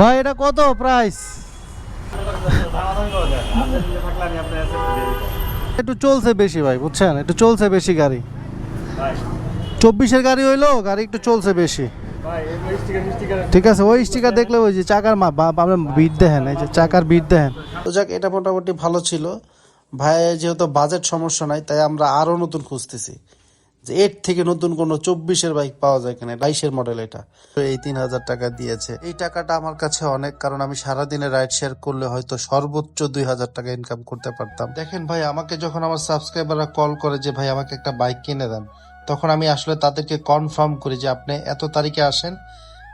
ভাই, এটা কত প্রাইস একটু চলছে বেশি ভাই, বুঝছেন? একটু চলছে বেশি গাড়ি। চব্বিশের গাড়ি হইল, গাড়ি একটু চলছে বেশি। ঠিক আছে, ওই স্টিকার দেখলে ওই যে চাকার মা আপনার বিট দেখেন, এই যে চাকার বিট দেখেন। তো যাক, এটা মোটামুটি ভালো ছিল। ভাই, যেহেতু বাজেট সমস্যা নাই, তাই আমরা আরও নতুন খুঁজতেছি। যে এর থেকে নতুন কোনো চব্বিশের বাইক পাওয়া যায় কিনা, বাইশের মডেল এটা। তো এই তিন হাজার টাকা দিয়েছে। এই টাকাটা আমার কাছে অনেক, কারণ আমি সারাদিনে রাইড শেয়ার করলে হয়তো সর্বোচ্চ দুই হাজার টাকা ইনকাম করতে পারতাম। দেখেন ভাই, আমাকে যখন আমার সাবস্ক্রাইবাররা কল করে যে, ভাই, আমাকে একটা বাইক কিনে দেন, তখন আমি আসলে তাদেরকে কনফার্ম করি যে, আপনি এত তারিখে আসেন,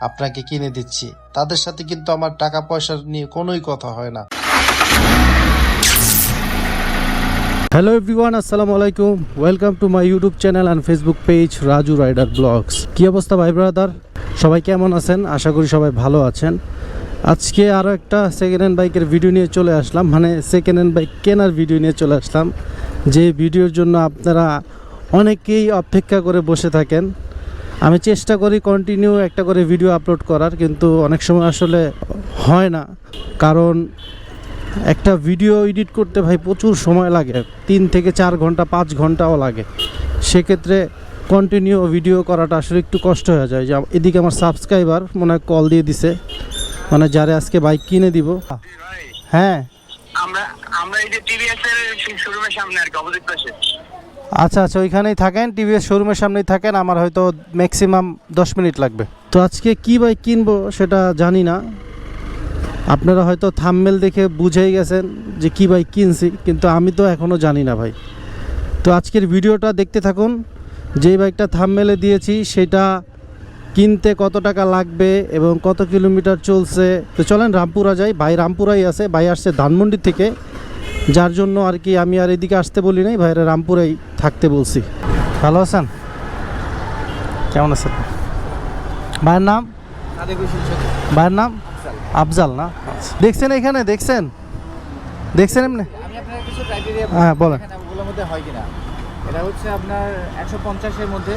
আপনাকে কিনে দিচ্ছি। তাদের সাথে কিন্তু আমার টাকা পয়সা নিয়ে কোনোই কথা হয় না। হ্যালো এভরিওয়ান আসসালামু আলাইকুম welcome to my YouTube channel and Facebook page Raju rider blogs কী অবস্থা ভাই ব্রাদার সবাই কেমন আছেন? আশা করি সবাই ভালো আছেন। আজকে আরও একটা সেকেন্ড হ্যান্ড বাইকের ভিডিও নিয়ে চলে আসলাম। মানে সেকেন্ড হ্যান্ড বাইক কেনার ভিডিও নিয়ে চলে আসলাম। যে ভিডিওর জন্য আপনারা অনেকেই অপেক্ষা করে বসে থাকেন। আমি চেষ্টা করি কন্টিনিউ একটা করে ভিডিও আপলোড করার, কিন্তু অনেক সময় আসলে হয় না। কারণ একটা ভিডিও এডিট করতে ভাই প্রচুর সময় লাগে। তিন থেকে চার ঘণ্টা পাঁচ ঘন্টাও লাগে। সেক্ষেত্রে কন্টিনিউ ভিডিও করাটা আসলে একটু কষ্ট হয়ে যায়। যে এদিকে আমার সাবস্ক্রাইবার মনে হয় কল দিয়ে দিছে। মানে যারে আজকে বাইক কিনে দিব। হ্যাঁ। আমরা আমরা এই যে টিভিএস এর শোরুমের সামনে আর কি অপোজিট পাশে। আচ্ছা আচ্ছা ওইখানেই থাকেন টিভিএস শোরুমের সামনেই থাকেন আমার হয়তো ম্যাক্সিমাম দশ মিনিট লাগবে। তো আজকে কি বাইক কিনবো সেটা জানি না। আপনারা হয়তো থামমেল দেখে বুঝেই গেছেন যে কি বাইক কিনছি কিন্তু আমি তো এখনও জানি না ভাই। তো আজকের ভিডিওটা দেখতে থাকুন যেই বাইকটা থামমেলে দিয়েছি সেটা কিনতে কত টাকা লাগবে এবং কত কিলোমিটার চলছে। তো চলেন রামপুরা যাই। ভাই রামপুরাই আছে ভাই আসছে ধানমন্ডি থেকে। যার জন্য আর কি আমি আর এদিকে আসতে বলি নাই ভাইরা রামপুরাই থাকতে বলছি। ভালো আছেন? কেমন আছেন? ভাইয়ের নাম? ভাইয়ের নাম? আফজাল না। দেখছেন এখানে? দেখছেন? দেখছেন এমনি? আমি আপনার কিছু ক্রাইটেরিয়া হ্যাঁ, বলেন। ওগুলোর মধ্যে হয় কিনা। এটা হচ্ছে আপনার একশো পঞ্চাশের মধ্যে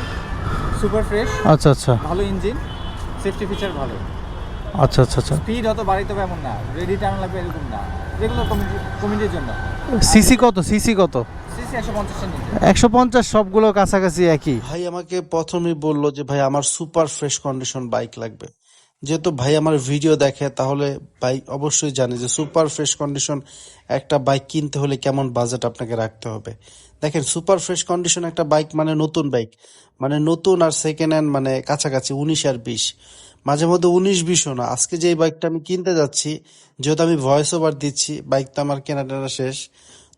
সুপার ফ্রেশ আচ্ছা আচ্ছা। ভালো ইঞ্জিন সেফটি ফিচার ভালো। আচ্ছা আচ্ছা আচ্ছা। স্পিড অত বাড়িতে হবে এমন না রেডি টার্ন লাগবে এরকম না। যেগুলো কমিটির জন্য। সিসি কত? সিসি কত? একশো পঞ্চাশ সবগুলো কাছাকাছি একই? ভাই আমাকে প্রথমেই বলল যে ভাই আমার সুপার ফ্রেশ কন্ডিশন বাইক লাগবে। যেহেতু ভাই আমার ভিডিও দেখে, তাহলে ভাই অবশ্যই জানে যে সুপার ফ্রেশ কন্ডিশন একটা বাইক কিনতে হলে কেমন বাজেট আপনাকে রাখতে হবে। দেখেন সুপার ফ্রেশ কন্ডিশন একটা বাইক মানে নতুন বাইক মানে নতুন আর সেকেন্ড হ্যান্ড মানে কাছাকাছি উনিশ আর বিশ। মাঝে মধ্যে উনিশ, বিশও না। আজকে যে বাইকটা আমি কিনতে যাচ্ছি, যেহেতু আমি ভয়েস ওভার দিচ্ছি বাইক তো আমার কেনা টেনা শেষ,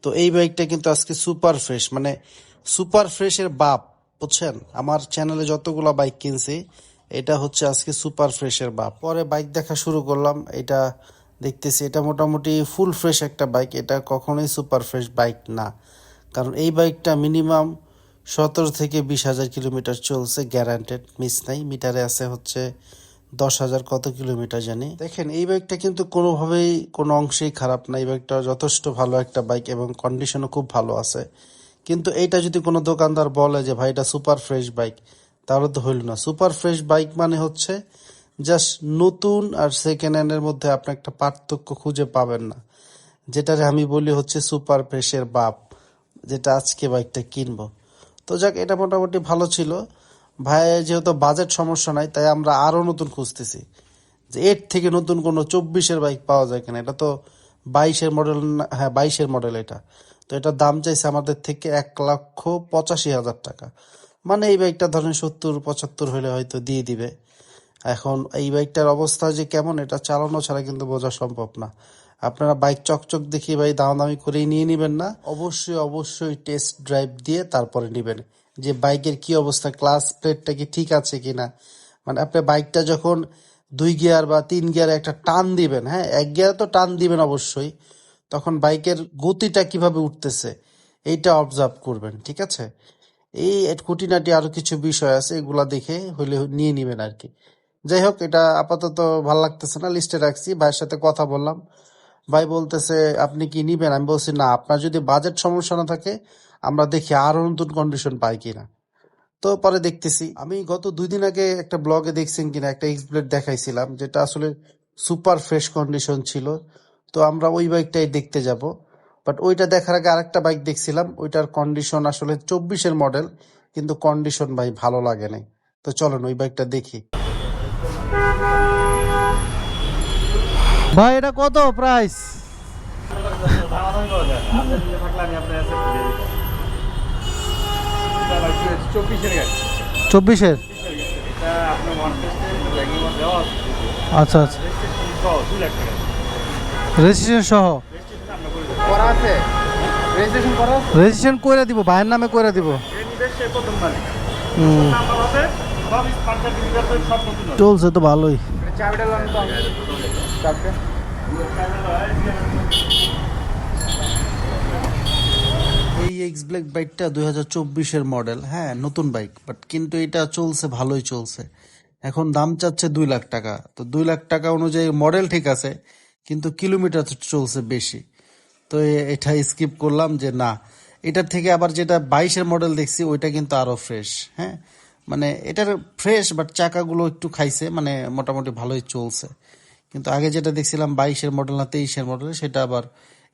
তো এই বাইকটা কিন্তু আজকে সুপার ফ্রেশ মানে সুপার ফ্রেশের বাপ, বুঝছেন? আমার চ্যানেলে যতগুলো বাইক কিনছি এটা হচ্ছে আজকে সুপার ফ্রেশের বাপ। পরে বাইক দেখা শুরু করলাম, এটা দেখতেছি এটা মোটামুটি ফুল ফ্রেশ একটা বাইক, এটা কখনোই সুপার ফ্রেশ বাইক না। কারণ এই বাইকটা মিনিমাম সতেরো থেকে বিশ হাজার কিলোমিটার চলছে, গ্যারান্টেড, মিস নাই। মিটারে আছে হচ্ছে দশ হাজার কত কিলোমিটার জানি। দেখেন, এই বাইকটা কিন্তু কোনোভাবেই কোনো অংশেই খারাপ না। এই বাইকটা যথেষ্ট ভালো একটা বাইক এবং কন্ডিশনও খুব ভালো আছে। কিন্তু এইটা যদি কোনো দোকানদার বলে যে, ভাই, এটা সুপার ফ্রেশ বাইক। তাহলে তো হইল না। সুপার ফ্রেশ বাইক মানে হচ্ছে জাস্ট নতুন আর সেকেন্ড হ্যান্ডের মধ্যে আপনি একটা পার্থক্য খুঁজে পাবেন না। যেটারে আমি বলি হচ্ছে সুপার ফ্রেশের বাপ, যেটা আজকে বাইকটা কিনবো। তো যাক, এটা মোটামুটি ভালো ছিল। ভাই, যেহেতু বাজেট সমস্যা নাই, তাই আমরা আরও নতুন খুঁজতেছি। যে এর থেকে নতুন কোনো চব্বিশের বাইক পাওয়া যায় কিনা, এটা তো বাইশের মডেল হ্যাঁ বাইশের মডেল এটা। তো এটার দাম চাইছে আমাদের থেকে এক লক্ষ পঁচাশি হাজার টাকা। মানে এই বাইকটা ধরেন সত্তর, পঁচাত্তর হলে হয়তো দিয়ে দিবে। এখন এই বাইকটার অবস্থা যে কেমন, এটা চালানো ছাড়া কিন্তু বোঝা সম্ভব না। আপনারা বাইক চকচক দেখিয়ে ভাই দামাদামি করেই নিয়ে নেবেন না। অবশ্যই অবশ্যই টেস্ট ড্রাইভ দিয়ে তারপরে নেবেন। যে বাইকের কি অবস্থা ক্লাস প্লেটটা কি ঠিক আছে কিনা? মানে আপনি বাইকটা যখন দুই গিয়ার বা তিন গিয়ারে একটা টান দিবেন হ্যাঁ এক গিয়ারে তো টান দিবেন অবশ্যই, তখন বাইকের গতিটা কীভাবে উঠতেছে, এইটা অবজার্ভ করবেন, ঠিক আছে? এই খুঁটিনাটি আরও কিছু বিষয় আছে, এগুলা দেখে হইলে নিয়ে নিবেন আর কি যাই হোক, এটা আপাতত ভালো লাগতেছে না লিস্টে রাখছি। ভাইয়ের সাথে কথা বললাম। ভাই বলতেছে, আপনি কি নিবেন? আমি বলছি, না, আপনার যদি বাজেট সমস্যা না থাকে, আমরা দেখি আরও নতুন কন্ডিশন পাই কিনা। তো পরে দেখতেছি, আমি গত দুই দিন আগে একটা ব্লগে দেখছেন কিনা, একটা এক্স ব্লেড দেখাইছিলাম, যেটা আসলে সুপার ফ্রেশ কন্ডিশন ছিল। তো আমরা ওই বাইকটাই দেখতে যাব। বাট ওইটা দেখার আগে আরেকটা বাইক দেখছিলাম ওইটার কন্ডিশন আসলে চব্বিশের মডেল কিন্তু কন্ডিশন ভাই ভালো লাগে নাই। তো চলেন ওই বাইকটা দেখি। ভাই এটা কত প্রাইস চব্বিশের? আচ্ছা আচ্ছা। রেজিস্ট্রেশন সহ? করা আছে? রেজিস্ট্রেশন করা আছে? রেজিস্ট্রেশন করে দিব ভাইয়ের নামে করে দিব। চলছে তো ভালোই। চাবিটা লাগানো তো চাবিটা এই এক্স ব্ল্যাক বাইকটা দুই হাজার চব্বিশের মডেল হ্যাঁ নতুন বাইক বাট কিন্তু এটা চলছে ভালোই চলছে। এখন দাম চাচ্ছে দুই লাখ টাকা। তো দুই লাখ টাকা অনুযায়ী মডেল ঠিক আছে কিন্তু কিলোমিটার চলছে বেশি। তো এটা স্কিপ করলাম যে না এটার থেকে আবার যেটা বাইশের মডেল দেখছি ওইটা কিন্তু আরও ফ্রেশ হ্যাঁ? মানে এটার ফ্রেশ বাট চাকাগুলো একটু খাইছে মানে মোটামুটি ভালোই চলছে। কিন্তু আগে যেটা দেখছিলাম বাইশের মডেল না তেইশের মডেল সেটা আবার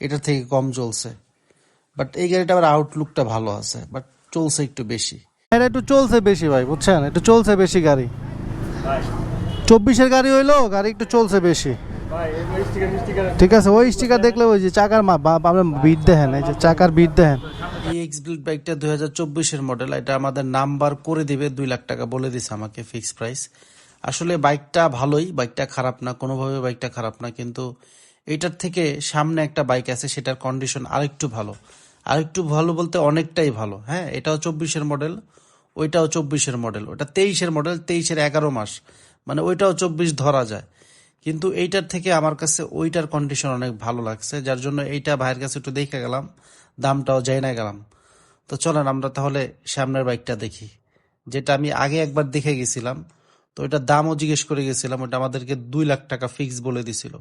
এটার থেকে কম চলছে। বাট এই গাড়িটা আবার আউটলুকটা ভালো আছে বাট চলছে একটু বেশি। এটা একটু চলছে বেশি ভাই বুঝছেন? একটু চলছে বেশি গাড়ি। চব্বিশের গাড়ি হইল গাড়ি একটু চলছে বেশি। ঠিক আছে, ওই স্টিকার দেখলে ওই যে চাকার আপনার বিট দেখেন, এই যে চাকার বিট দেখেন। এই এক্স বিল্ড বাইকটা দুই হাজার চব্বিশের মডেল এটা আমাদের নাম্বার করে দিবে, দুই লাখ টাকা বলে দিছে আমাকে ফিক্স প্রাইস আসলে বাইকটা ভালোই বাইকটা খারাপ না, কোনোভাবে বাইকটা খারাপ না, কিন্তু এটার থেকে সামনে একটা বাইক আছে, সেটার কন্ডিশন আরেকটু ভালো। আরেকটু ভালো বলতে অনেকটাই ভালো হ্যাঁ? এটাও চব্বিশের মডেল ওইটাও চব্বিশের মডেল ওটা তেইশের মডেল তেইশের এগারো মাস। মানে ওইটাও চব্বিশ ধরা যায়। কিন্তু এইটার থেকে আমার কাছে ওইটার কন্ডিশন অনেক ভালো লাগছে, যার জন্য এইটা ভাইয়ের কাছে একটু দেখে গেলাম, দামটাও যাই না গেলাম। তো চলেন আমরা তাহলে সামনের বাইকটা দেখি, যেটা আমি আগে একবার দেখে গেছিলাম। তো ওইটার দামও জিজ্ঞেস করে গেছিলাম, ওটা আমাদেরকে দুই লাখ টাকা ফিক্স বলে দিছিল।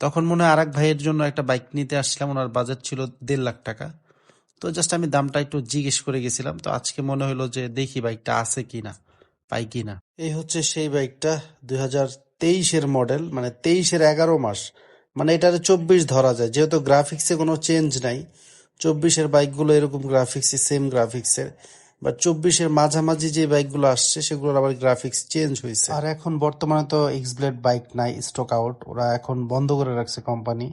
তখন মনে হয় আরেক ভাইয়ের জন্য একটা বাইক নিতে আসছিলাম, ওনার বাজেট ছিল দেড় লাখ টাকা। তো জাস্ট আমি দামটা একটু জিজ্ঞেস করে গেছিলাম, তো আজকে মনে হলো যে দেখি বাইকটা আছে কিনা, পাই কিনা। এই হচ্ছে সেই বাইকটা দুই হাজার তেইশের মডেল মানে তেইশের এগারো মাস। মানে এটার চব্বিশ ধরা যায়। যেহেতু গ্রাফিক্সে কোনো চেঞ্জ নাই, চব্বিশের বাইকগুলো এরকম গ্রাফিক্স সেম গ্রাফিক্সের বা চব্বিশের মাঝামাঝি যে বাইকগুলো আসছে, সেগুলোর আবার গ্রাফিক্স চেঞ্জ হয়েছে আর এখন বর্তমানে তো এক্স ব্লেড বাইক নাই স্টক আউট ওরা এখন বন্ধ করে রাখছে কোম্পানি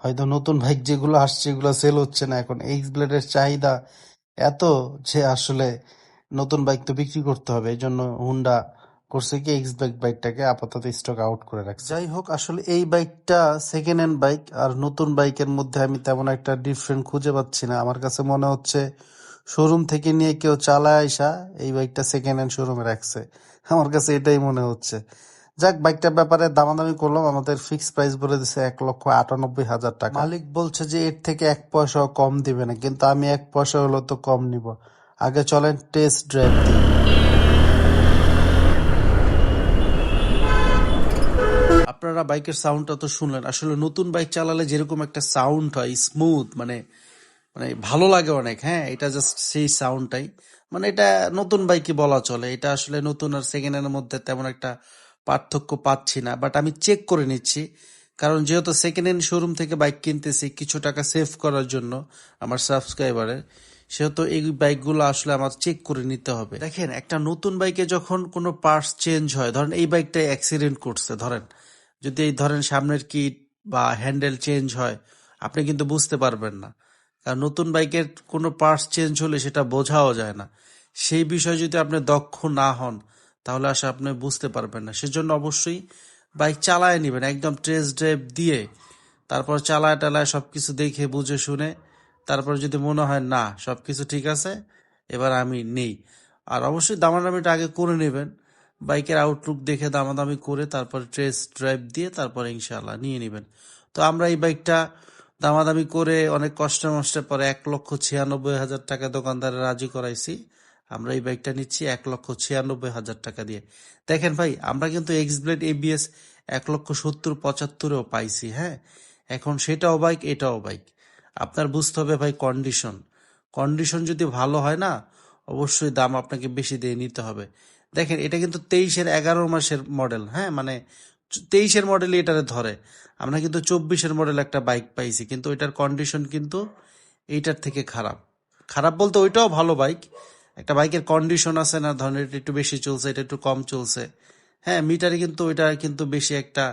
হয়তো নতুন বাইক যেগুলো আসছে, এগুলো সেল হচ্ছে না। এখন এক্স ব্লেডের চাহিদা এত যে আসলে নতুন বাইক তো বিক্রি করতে হবে। এই জন্য হুন্ডা করছে কি এক্স বাইক বাইকটাকে আপাতত স্টক আউট করে রাখছে। যাই হোক আসলে এই বাইকটা সেকেন্ড হ্যান্ড বাইক আর নতুন বাইকের মধ্যে আমি তেমন একটা ডিফারেন্ট খুঁজে পাচ্ছি না। আমার কাছে মনে হচ্ছে শোরুম থেকে নিয়ে কেউ চালায় আইসা এই বাইকটা সেকেন্ড হ্যান্ড শোরুমে রাখছে। আমার কাছে এটাই মনে হচ্ছে। যাক বাইকটার ব্যাপারে দামাদামি করলাম। আমাদের ফিক্স প্রাইস বলে দিছে এক লক্ষ আটানব্বই হাজার টাকা। মালিক বলছে যে এর থেকে এক পয়সাও কম দিবে না কিন্তু আমি এক পয়সা হলো তো কম নিব। আগে চলেন টেস্ট ড্রাইভ দিই। আপনারা বাইকের সাউন্ডটা তো শুনলেন। আসলে নতুন বাইক চালালে যেরকম একটা সাউন্ড হয় স্মুথ মানে মানে ভালো লাগে অনেক হ্যাঁ? এটা জাস্ট সেই সাউন্ডটাই মানে এটা নতুন বাইকই বলা চলে। এটা আসলে নতুন আর সেকেন্ড হ্যান্ডের মধ্যে তেমন একটা পার্থক্য পাচ্ছি না। বাট আমি চেক করে নিচ্ছি। কারণ যেহেতু সেকেন্ড হ্যান্ড শোরুম থেকে বাইক কিনতেছি কিছু টাকা সেভ করার জন্য আমার সাবস্ক্রাইবারের সেহেতু এই বাইকগুলো আসলে আমার চেক করে নিতে হবে। দেখেন, একটা নতুন বাইকে যখন কোনো পার্টস চেঞ্জ হয়, ধরেন এই বাইকটাই অ্যাক্সিডেন্ট করছে, ধরেন। যদি এই ধরেন সামনের কিট বা হ্যান্ডেল চেঞ্জ হয়, আপনি কিন্তু বুঝতে পারবেন না। কারণ নতুন বাইকের কোনো পার্টস চেঞ্জ হলে সেটা বোঝাও যায় না। সেই বিষয়ে যদি আপনি দক্ষ না হন, তাহলে আসলে আপনি বুঝতে পারবেন না। সেজন্য অবশ্যই বাইক চালায় নেবেন, একদম ট্রেস ড্রাইভ দিয়ে। তারপর চালায় টালায় সব কিছু দেখে, বুঝে, শুনে। তারপর যদি মনে হয়, না সব কিছু ঠিক আছে, এবার আমি নেই। আর অবশ্যই দামাদামিটা আগে করে নেবেন। বাইকের আউটলুক দেখে দামাদামি করে তারপর ট্রেস ড্রাইভ দিয়ে তারপর ইনশাল্লাহ নিয়ে নেবেন। তো আমরা এই বাইকটা দামাদামি করে অনেক কষ্ট মষ্টের পরে এক লক্ষ ছিয়ানব্বই হাজার টাকা দোকানদারে রাজি করাইছি। আমরা এই বাইকটা নিচ্ছি এক লক্ষ ছিয়ানব্বই হাজার টাকা দিয়ে। দেখেন ভাই, আমরা কিন্তু এক্স ব্লেড এবিএস এক লক্ষ সত্তর, পঁচাত্তরেও পাইছি হ্যাঁ? এখন সেটাও বাইক, এটাও বাইক। আপনার বুঝতে হবে ভাই কন্ডিশন কন্ডিশন যদি ভালো হয় না, অবশ্যই দাম আপনাকে বেশি দিয়ে নিতে হবে। দেখেন, এটা কিন্তু তেইশের এগারো মাসের মডেল হ্যাঁ? মানে তেইশের মডেল এটারে ধরে। আমরা কিন্তু চব্বিশের মডেল একটা বাইক পাইছি, কিন্তু ওইটার কন্ডিশন কিন্তু এইটার থেকে খারাপ। খারাপ বলতে ওইটাও ভালো বাইক একটা বাইকের কন্ডিশন আছে না, ধরেন এটা একটু বেশি চলছে, এটা একটু কম চলছে। হ্যাঁ মিটারে কিন্তু ওইটা কিন্তু বেশি একটা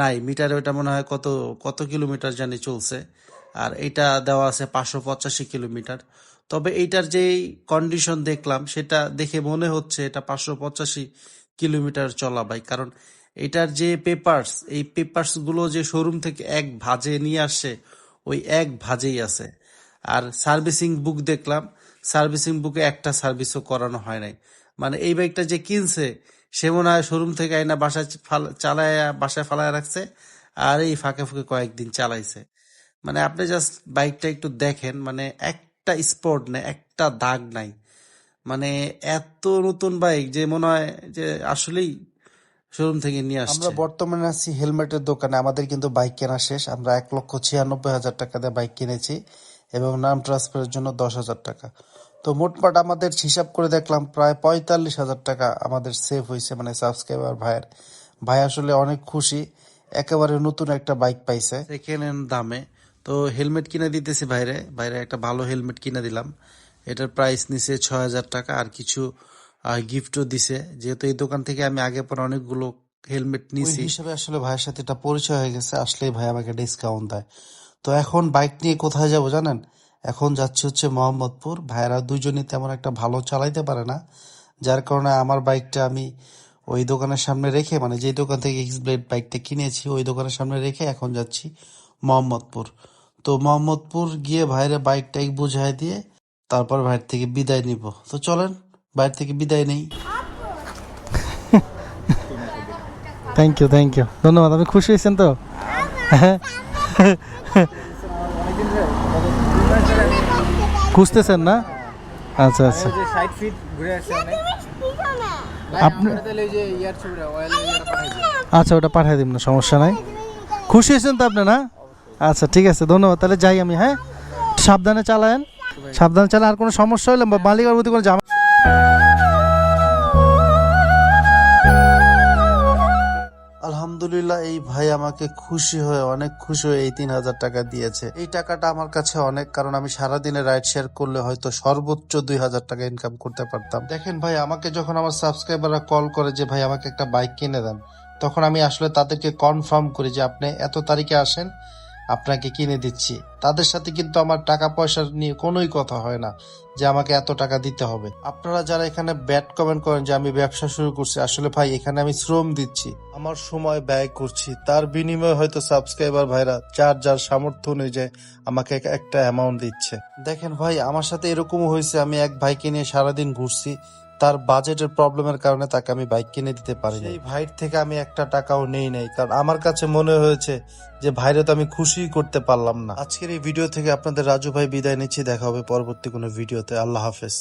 নাই। মিটারে ওইটা মনে হয় কত কত কিলোমিটার জানি চলছে। আর এটা দেওয়া আছে পাঁচশো পঁচাশি কিলোমিটার। তবে এইটার যে কন্ডিশন দেখলাম, সেটা দেখে মনে হচ্ছে এটা পাঁচশো পঁচাশি কিলোমিটার চলা বাইক কারণ এটার যে পেপার্স এই পেপার্সগুলো যে শোরুম থেকে এক ভাজে নিয়ে আসে, ওই এক ভাজেই আছে। আর সার্ভিসিং বুক দেখলাম সার্ভিসিং বুকে একটা সার্ভিসও করানো হয় নাই। মানে এই বাইকটা যে কিনছে, সে মনে হয় শোরুম থেকে আইনা বাসায় চালায়, বাসায় ফালায় রাখছে, আর এই ফাঁকে ফুঁকে কয়েকদিন চালাইছে। মানে আপনি জাস্ট বাইকটা একটু দেখেন মানে একটা স্পট নেই একটা দাগ নাই। মানে এত নতুন বাইক যে মনে হয় যে আসলেই শোরুম থেকে নিয়ে আসছে। আমরা বর্তমানে আছি হেলমেটের দোকানে আমাদের কিন্তু বাইক কেনা শেষ। আমরা এক লক্ষ ছিয়ানব্বই হাজার টাকা দিয়ে বাইক কিনেছি এবং নাম ট্রান্সফারের জন্য দশ হাজার টাকা। তো মোটমাট আমাদের হিসাব করে দেখলাম প্রায় পঁয়তাল্লিশ হাজার টাকা আমাদের সেভ হয়েছে মানে সাবস্ক্রাইবার ভাইয়ের। ভাই আসলে অনেক খুশি একেবারে নতুন একটা বাইক পাইছে। সেকেন্ড হ্যান্ড দামে। তো হেলমেট কিনে দিতেছি বাইরে। বাইরে একটা ভালো হেলমেট কিনে দিলাম। এটার প্রাইস নিছে ছ হাজার টাকা আর কিছু গিফটও দিছে। যেহেতু এই দোকান থেকে আমি আগে পরে অনেকগুলো হেলমেট নিছি। হিসেবে আসলে ভাইয়ের সাথে এটা পরিচয় হয়ে গেছে। আসলেই ভাই আমাকে ডিসকাউন্ট দেয়। তো এখন বাইক নিয়ে কোথায় যাব জানেন? এখন যাচ্ছি হচ্ছে মোহাম্মদপুর। ভাইয়েরা দুজনই তেমন একটা ভালো চালাইতে পারে না। যার কারণে আমার বাইকটা আমি ওই দোকানের সামনে রেখে মানে যে দোকান থেকে এক্স ব্লেড বাইকটা কিনেছি ওই দোকানের সামনে রেখে এখন যাচ্ছি মোহাম্মদপুর। তো মোহাম্মদপুর গিয়ে ভাইরে বাইক টাইক বুঝাই দিয়ে তারপর ভাইয়ের থেকে বিদায় নিব। তো চলেন বাইরে থেকে বিদায় নেই। থ্যাংক ইউ থ্যাংক ইউ ধন্যবাদ আপনি খুশি হয়েছেন তো? খুঁজতেছেন না? আচ্ছা আচ্ছা। আপনি- আচ্ছা ওটা পাঠিয়ে দিন না সমস্যা নাই। খুশি হয়েছেন তো আপনি না? আচ্ছা ঠিক আছে, ধন্যবাদ। তাহলে যাই আমি হ্যাঁ? সাবধানে চালায়েন। সাবধানে চালান, আর কোনো সমস্যা হলে মালিকের প্রতি কোনো জামা আলহামদুলিল্লাহ, এই ভাই আমাকে খুশি হয়ে, অনেক খুশি হয়ে এই তিন হাজার টাকা দিয়েছে। এই টাকাটা আমার কাছে অনেক, কারণ আমি সারাদিনে রাইড শেয়ার করলে হয়তো সর্বোচ্চ দুই হাজার টাকা ইনকাম করতে পারতাম। দেখেন ভাই, আমাকে যখন আমার সাবস্ক্রাইবাররা কল করে যে, ভাই, আমাকে একটা বাইক কিনে দেন, তখন আমি আসলে তাদেরকে কনফার্ম করি যে, আপনি এত তারিখে আসেন আপনাকে কিনে দিচ্ছি। তাদের সাথে কিন্তু আমার টাকা পয়সা নিয়ে কোনোই কথা হয় না যে আমাকে এত টাকা দিতে হবে। আপনারা যারা এখানে ব্যাড কমেন্ট করেন যে আমি ব্যবসা শুরু করছি, আসলে ভাই, এখানে আমি শ্রম দিচ্ছি। আমার সময় ব্যয় করছি। তার বিনিময়ে হয়তো সাবস্ক্রাইবার ভাইরা যার যার সামর্থ্য অনুযায়ী আমাকে একটা অ্যামাউন্ট দিচ্ছে। দেখেন ভাই, আমার সাথে এরকমও হয়েছে। আমি এক ভাইকে নিয়ে সারাদিন ঘুরছি। তার বাজেটের প্রবলেমের কারণে তাকে আমি বাইক কিনে দিতে পারি এই ভাইয়ের থেকে আমি একটা টাকাও নেই নাই কারণ আমার কাছে মনে হয়েছে যে ভাইরে তো আমি খুশি করতে পারলাম না। আজকের এই ভিডিও থেকে আপনাদের রাজু ভাই বিদায় নিচ্ছি দেখা হবে পরবর্তী কোনো ভিডিওতে আল্লাহ হাফেজ।